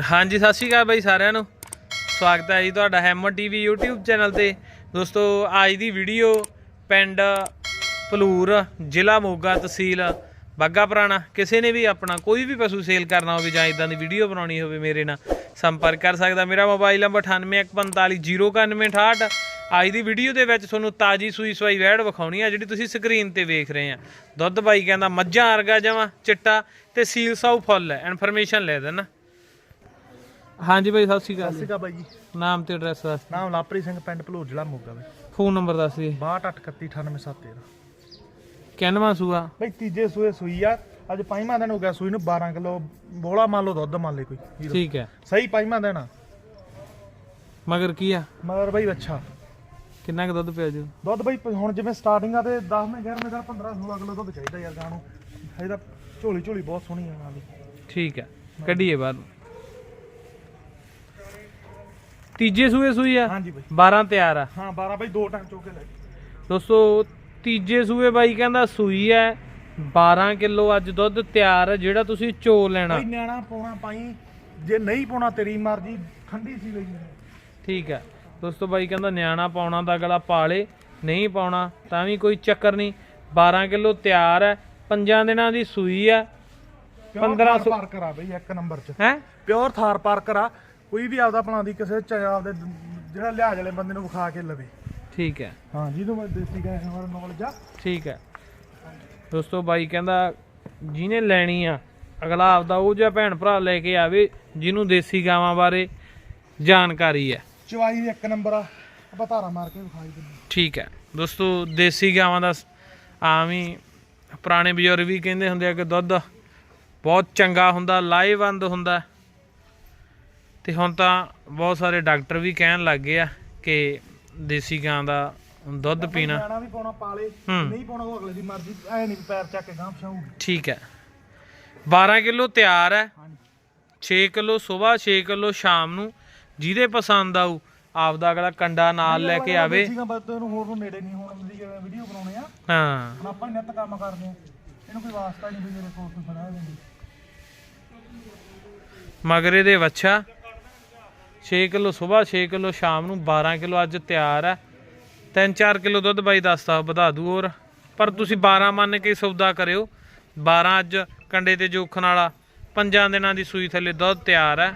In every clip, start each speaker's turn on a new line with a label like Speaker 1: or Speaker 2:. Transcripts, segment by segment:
Speaker 1: ਹਾਂਜੀ, ਸਤਿ ਸ਼੍ਰੀ ਅਕਾਲ ਬਾਈ ਸਾਰਿਆਂ ਨੂੰ। ਸਵਾਗਤ ਹੈ ਜੀ ਤੁਹਾਡਾ ਹੈਮਰ ਟੀਵੀ YouTube ਚੈਨਲ ਤੇ। ਦੋਸਤੋ, ਅੱਜ ਦੀ ਵੀਡੀਓ ਪਿੰਡ ਪਲੂਰ ਜ਼ਿਲ੍ਹਾ ਮੋਗਾ ਤਹਿਸੀਲ ਬਾਗਾ ਪੁਰਾਣਾ। ਕਿਸੇ ਨੇ ਵੀ ਆਪਣਾ ਕੋਈ ਵੀ ਪਸ਼ੂ ਸੇਲ ਕਰਨਾ ਹੋਵੇ ਜਾਂ ਇਦਾਂ ਦੀ ਵੀਡੀਓ ਬਣਾਉਣੀ ਹੋਵੇ ਮੇਰੇ ਨਾਲ, ਸੰਪਰਕ ਕਰ ਸਕਦਾ। ਮੇਰਾ ਮੋਬਾਈਲ ਨੰਬਰ 9814509968 ਅੱਜ ਦੀ ਵੀਡੀਓ ਦੇ ਵਿੱਚ ਤੁਹਾਨੂੰ ਤਾਜੀ ਸੂਈ ਸਵਾਈ ਵੈੜ ਵਿਖਾਉਣੀ ਆ, ਜਿਹੜੀ ਤੁਸੀਂ ਸਕਰੀਨ ਤੇ ਵੇਖ ਰਹੇ ਆ। ਦੁੱਧ ਬਾਈ ਕਹਿੰਦਾ, ਮੱਝਾਂ ਅਰਗਾ ਜਮਾ ਚਿੱਟਾ ਤੇ ਸੀਲ ਸਾਊ ਫੁੱਲ ਹੈ। ਇਨਫੋਰਮੇਸ਼ਨ ਲੈ ਦੇਣਾ। ਹਾਂਜੀ ਬਾਈ ਸਤਿ ਸ਼੍ਰੀ ਅਕਾਲ
Speaker 2: ਸਤਿ ਸ਼੍ਰੀ ਅਕਾਲ ਬਾਈ ਜੀ।
Speaker 1: ਨਾਮ ਤੇ ਐਡਰੈਸ ਦੱਸ
Speaker 2: ਨਾਮ ਲਾਪਰੀ ਸਿੰਘ ਪਿੰਡ ਭਲੂਰ ਜ਼ਿਲ੍ਹਾ ਮੋਗਾ ਬਾਈ
Speaker 1: ਫੋਨ ਨੰਬਰ ਦੱਸ ਦੇ
Speaker 2: 6238987713
Speaker 1: ਕਿੰਨਵਾਂ ਸੂਆ?
Speaker 2: ਬਾਈ ਤੀਜੇ ਸੂਏ ਸੂਈ ਆ। ਅੱਜ ਪੰਜਵਾਂ ਦਿਨ ਹੋ ਗਿਆ ਸੂਈ ਨੂੰ 12 ਕਿਲੋ ਬੋਲਾ ਮੰਨ ਲਓ ਦੁੱਧ ਮੰਨ ਲੈ ਕੋਈ।
Speaker 1: ਠੀਕ ਹੈ।
Speaker 2: ਸਹੀ ਪੰਜਵਾਂ ਦਿਨ ਆ।
Speaker 1: ਮਗਰ ਕੀ ਆ?
Speaker 2: ਮਗਰ ਬਾਈ ਅੱਛਾ
Speaker 1: ਕਿੰਨਾ ਕੁ ਦੁੱਧ ਪਿਆ ਜੂ?
Speaker 2: ਦੁੱਧ ਬਾਈ ਪ- ਹੁਣ ਜਿਵੇਂ ਸਟਾਰਟਿੰਗ ਆ ਤੇ 10 ਮੈਂ 11 ਮੈਂ 15 16 ਕਿਲੋ ਦੁੱਧ ਚਾਹੀਦਾ ਯਾਰ ਗਾਂ ਨੂੰ ਇਹਦਾ ਝੋਲੀ ਝੋਲੀ ਬਹੁਤ ਸੋਹਣੀ ਆ ਨਾਲ ਦੀ।
Speaker 1: ਠੀਕ ਹੈ। ਕੱਢੀਏ ਬਾਹਰ ਤੀਜੇ ਸੂਏ ਸੂਈ ਆ?
Speaker 2: ਹਾਂਜੀ ਬਾਈ।
Speaker 1: 12 ਤਿਆਰ ਆ।
Speaker 2: ਹਾਂ 12 ਬਾਈ ਦੋ ਟਾਈਮ ਚੋਕੇ ਲੈ ਗਏ।
Speaker 1: ਦੋਸਤੋ ਤੀਜੇ ਸੂਏ ਬਾਈ ਕਹਿੰਦਾ ਸੂਈ ਹੈ 12 ਕਿਲੋ ਅੱਜ ਦੁੱਧ ਤਿਆਰ ਹੈ ਜਿਹੜਾ ਤੁਸੀਂ ਚੋ ਲੈਣਾ।
Speaker 2: ਬਾਈ ਨਿਆਣਾ ਪਾਉਣਾ ਪਾਈ। ਜੇ ਨਹੀਂ ਪਾਉਣਾ ਤੇਰੀ ਮਰਜ਼ੀ ਠੰਡੀ ਸੀ ਲਈ।
Speaker 1: ਠੀਕ ਹੈ ਦੋਸਤੋ ਬਾਈ ਕਹਿੰਦਾ ਨਿਆਣਾ ਪਾਉਣਾ ਦਾ ਗਲਾ ਪਾਲੇ ਨਹੀਂ ਪਾਉਣਾ ਤਾਂ ਵੀ ਕੋਈ ਚੱਕਰ ਨਹੀਂ। 12 ਕਿਲੋ ਤਿਆਰ ਹੈ ਪੰਜਾਂ ਦਿਨਾਂ ਦੀ ਸੂਈ ਹੈ 1500
Speaker 2: ਪਾਰਕਰ ਆ ਬਈ ਇੱਕ ਨੰਬਰ 'ਚ।
Speaker 1: ਹੈ?
Speaker 2: ਪਿਓਰ ਥਾਰ ਪਾਰਕਰ ਆ ਕੋਈ ਵੀ ਆਪਦਾ ਆਪਣਾ ਦੀ ਕਿਸੇ ਚ ਆਪਦੇ ਜਿਹੜਾ ਲਿਹਾਜ਼ ਵਾਲੇ ਬੰਦੇ ਨੂੰ ਵਿਖਾ ਕੇ ਲਵੇ।
Speaker 1: ਠੀਕ ਹੈ।
Speaker 2: ਹਾਂ ਜਿਹਨੂੰ ਮੈਂ ਦੇਸੀ ਗਾਇ ਹਮਾਰਾ ਨੌਲੇਜ ਆ।
Speaker 1: ਠੀਕ ਹੈ। ਦੋਸਤੋ ਬਾਈ ਕਹਿੰਦਾ ਜਿਹਨੇ ਲੈਣੀ ਆ ਅਗਲਾ ਆਪਦਾ ਉਹ ਜਿਹਾ ਭੈਣ ਭਰਾ ਲੈ ਕੇ ਆਵੇ ਜਿਹਨੂੰ ਦੇਸੀ ਗਾਵਾਂ ਬਾਰੇ ਜਾਣਕਾਰੀ ਹੈ।
Speaker 2: ਚਵਾਈ ਦੀ ਇੱਕ ਨੰਬਰ ਆ। ਆਪਾਂ ਧਾਰਾ ਮਾਰ ਕੇ ਵਿਖਾਈ ਦਿੰਦੇ
Speaker 1: ਠੀਕ ਹੈ। ਦੋਸਤੋ ਦੇਸੀ ਗਾਵਾਂ ਦਾ ਆਮ ਹੀ ਪੁਰਾਣੇ ਬਜ਼ੁਰਗ ਵੀ ਕਹਿੰਦੇ ਹੁੰਦੇ ਆ ਕਿ ਦੁੱਧ ਬਹੁਤ ਚੰਗਾ ਹੁੰਦਾ ਲਾਹੇਵੰਦ ਹੁੰਦਾ। ਤੇ ਹੁਣ ਤਾਂ ਬਹੁਤ ਸਾਰੇ ਡਾਕਟਰ ਵੀ ਕਹਿਣ ਲੱਗ ਗਏ ਆ ਕਿ ਦੇਸੀ ਗਾਂ ਦਾ ਦੁੱਧ ਪੀਣਾ।
Speaker 2: ਨਿਆਣਾ ਵੀ ਪਾਉਣਾ ਪਾਲੇ
Speaker 1: ਹੂੰ।
Speaker 2: ਨਹੀਂ ਪਾਉਣਾ ਉਹ ਅਗਲੇ ਦੀ ਮਰਜ਼ੀ ਐ ਨਹੀਂ ਪੈਰ ਚੱਕ ਕੇ ਗਾਂ ਪਛਾਊਗੀ
Speaker 1: ਠੀਕ ਹੈ। 12 ਕਿਲੋ ਤਿਆਰ ਹੈ।
Speaker 2: ਹਾਂਜੀ।
Speaker 1: 6 ਕਿਲੋ ਸਵੇਰ 6 ਕਿਲੋ ਸ਼ਾਮ ਨੂੰ। ਜਿਹਦੇ ਪਸੰਦ ਆਊ ਆਪਦਾ ਅਗਲਾ ਕੰਡਾ ਨਾਲ ਲੈ ਕੇ ਆਵੇ।
Speaker 2: ਦੇਸੀ ਗਾਂ ਬੰਦੇ ਨੂੰ ਹੋਰ ਨੂੰ ਨੇੜੇ ਨਹੀਂ ਹੁਣ ਦੀ ਵੀਡੀਓ ਬਣਾਉਣੇ ਆ।
Speaker 1: ਹਾਂ।
Speaker 2: ਹੁਣ ਆਪਾਂ ਨਿੱਤ ਕੰਮ ਕਰਦੇ ਆ। ਇਹਨੂੰ ਕੋਈ ਵਾਸਤਾ ਨਹੀਂ ਵੀ ਮੇਰੇ ਕੋਲ ਕੋਈ ਬਣਾ ਦਿੰਦੀ।
Speaker 1: ਮਗਰੇ ਦੇ ਵੱਛਾ। 6 ਕਿਲੋ ਸਵੇਰ 6 ਕਿਲੋ ਸ਼ਾਮ ਨੂੰ 12 ਕਿਲੋ ਅੱਜ ਤਿਆਰ ਹੈ। 3-4 ਕਿਲੋ ਦੁੱਧ ਬਾਈ ਦੱਸਦਾ ਵਧਾ ਦੂ ਹੋਰ। ਪਰ ਤੁਸੀਂ 12 ਮੰਨ ਕੇ ਸੌਦਾ ਕਰਿਓ। 12 ਅੱਜ ਕੰਡੇ ਤੇ ਜੋਖਣ ਵਾਲਾ, ਪੰਜਾਂ ਦਿਨਾਂ ਦੀ ਸੂਈ ਥੱਲੇ ਦੁੱਧ ਤਿਆਰ ਹੈ।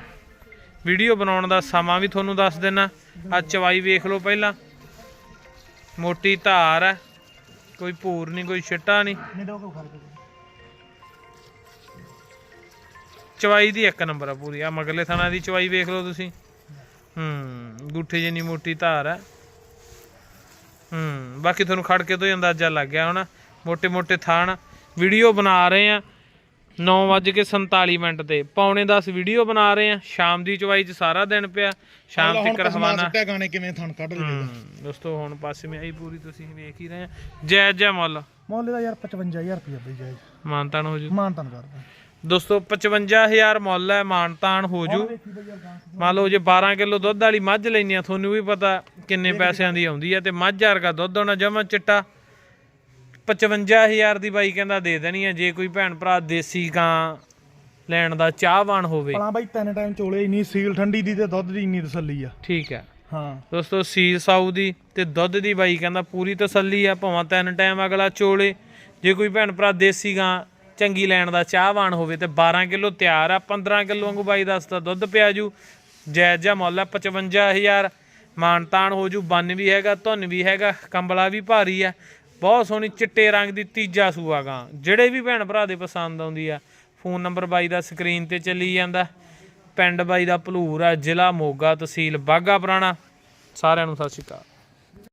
Speaker 1: ਵੀਡੀਓ ਬਣਾਉਣ ਦਾ ਸਮਾਂ ਵੀ ਤੁਹਾਨੂੰ ਦੱਸ ਦੇਣਾ ਅੱਜ ਚਵਾਈ ਵੇਖ ਲਓ ਪਹਿਲਾਂ। ਮੋਟੀ ਧਾਰ ਹੈ। ਕੋਈ ਭੂਰ ਨਹੀਂ, ਕੋਈ ਛਿੱਟਾ ਨਹੀਂ। ਚਵਾਈ ਦੀ ਇੱਕ ਨੰਬਰ ਆ ਪੂਰੀ। ਆ ਮਗਲੇ ਥਾਣਾ ਦੀ ਚਵਾਈ ਵੇਖ ਲਓ ਤੁਸੀਂ। ਹੂੰ ਗੁੱਠੇ ਜਿੰਨੀ ਮੋਟੀ ਧਾਰ ਹੈ ਹੂੰ ਬਾਕੀ ਤੁਹਾਨੂੰ ਖੜ ਕੇ ਤੋਂ ਹੀ ਅੰਦਾਜ਼ਾ ਲੱਗ ਗਿਆ ਹੋਣਾ। ਮੋٹے ਮੋٹے ਥਾਣ। ਵੀਡੀਓ ਬਣਾ ਰਹੇ ਆ 9:47 ਮਿੰਟ ਤੇ। ਪੌਣੇ 10 ਵੀਡੀਓ ਬਣਾ ਰਹੇ ਆ। ਸ਼ਾਮ ਦੀ ਚਵਾਈ 'ਚ ਸਾਰਾ ਦਿਨ ਪਿਆ। ਸ਼ਾਮ ਤੱਕ
Speaker 2: ਹਵਾਨਾ ਗਾਣੇ ਕਿਵੇਂ ਥਣ ਕੱਢ
Speaker 1: ਲਵੇਗਾ ਦੋਸਤੋ ਹੁਣ ਪਾਸੇ ਮੇ ਆਈ ਪੂਰੀ ਤੁਸੀਂ ਵੇਖ ਹੀ ਰਹੇ ਆ। ਜੈ ਜੈ ਮੁੱਲ।
Speaker 2: ਮੁੱਲ ਦਾ ਯਾਰ 55000 ਰੁਪਏ ਬਈ ਜਾਇਜ਼
Speaker 1: ਮਾਨਤਾਨ ਹੋ ਜੂ।
Speaker 2: ਮਾਨਤਾਨ ਕਰਦਾ।
Speaker 1: ਦੋਸਤੋ 55000 ਮੁੱਲ ਹੈ ਮਾਨਤਾਨ ਹੋ ਜੂ। ਮੰਨ ਲਓ ਜੇ 12 ਕਿਲੋ ਦੁੱਧ ਵਾਲੀ ਮੱਝ ਲੈਣੀ ਆ ਤੁਹਾਨੂੰ ਵੀ ਪਤਾ ਕਿੰਨੇ ਪੈਸਿਆਂ ਦੀ ਆਉਂਦੀ ਆ ਤੇ ਮੱਝ ਵਰਗਾ ਦੁੱਧ ਹੋਣਾ ਜਮਾ ਚਿੱਟਾ। 55000 ਦੀ ਬਾਈ ਕਹਿੰਦਾ ਦੇ ਦੇਣੀ ਆ ਜੇ ਕੋਈ ਭੈਣ ਭਰਾ ਦੇਸੀ ਗਾਂ ਲੈਣ ਦਾ ਚਾਹਵਾਨ ਹੋਵੇ।
Speaker 2: ਭਲਾ ਬਾਈ ਤਿੰਨ ਟਾਈਮ ਚੋਲੇ ਇੰਨੀ ਸੀਲ ਠੰਡੀ ਦੀ ਤੇ ਦੁੱਧ ਦੀ ਇੰਨੀ ਤਸੱਲੀ ਆ।
Speaker 1: ਠੀਕ ਹੈ।
Speaker 2: ਹਾਂ।
Speaker 1: ਦੋਸਤੋ ਸੀਲ ਸਾਊ ਦੀ ਤੇ ਦੁੱਧ ਦੀ ਬਾਈ ਕਹਿੰਦਾ ਪੂਰੀ ਤਸੱਲੀ ਆ ਭਾਵੇਂ ਤਿੰਨ ਟਾਈਮ ਅਗਲਾ ਚੋਲੇ। ਜੇ ਕੋਈ ਭੈਣ ਭਰਾ ਦੇਸੀ ਗਾਂ ਚੰਗੀ ਲੈਣ ਦਾ ਚਾਹਵਾਨ ਹੋਵੇ ਤੇ 12 ਕਿਲੋ ਤਿਆਰ ਆ 15 ਕਿਲੋ ਵਾਂਗੂ ਬਾਈ ਦੱਸਦਾ ਦੁੱਧ ਪਿਆ ਜੂ। ਜਾਇਜ਼ ਜਿਹਾ ਮੁੱਲ ਆ 55000 ਮਾਨਤਾਨ ਹੋ ਜੂ, ਬੰਨ ਵੀ ਹੈਗਾ, ਧੁੰਨ ਵੀ ਹੈਗਾ, ਕੰਬਲਾ ਵੀ ਭਾਰੀ ਆ। ਬਹੁਤ ਸੋਹਣੀ ਚਿੱਟੇ ਰੰਗ ਦੀ ਤੀਜਾ ਸੂਆ ਗਾਂ। ਜਿਹੜੇ ਵੀ ਭੈਣ ਭਰਾ ਦੇ ਪਸੰਦ ਆਉਂਦੀ ਆ, ਫੋਨ ਨੰਬਰ ਬਾਈ ਦਾ ਸਕਰੀਨ ਤੇ ਚੱਲੀ ਜਾਂਦਾ। ਪਿੰਡ ਬਾਈ ਦਾ ਭਲੂਰ ਆ, ਜ਼ਿਲ੍ਹਾ ਮੋਗਾ ਤਹਿਸੀਲ ਬਾਗਾ ਪੁਰਾਣਾ। ਸਾਰਿਆਂ ਨੂੰ ਸਤਿ ਸ਼੍ਰੀ ਅਕਾਲ।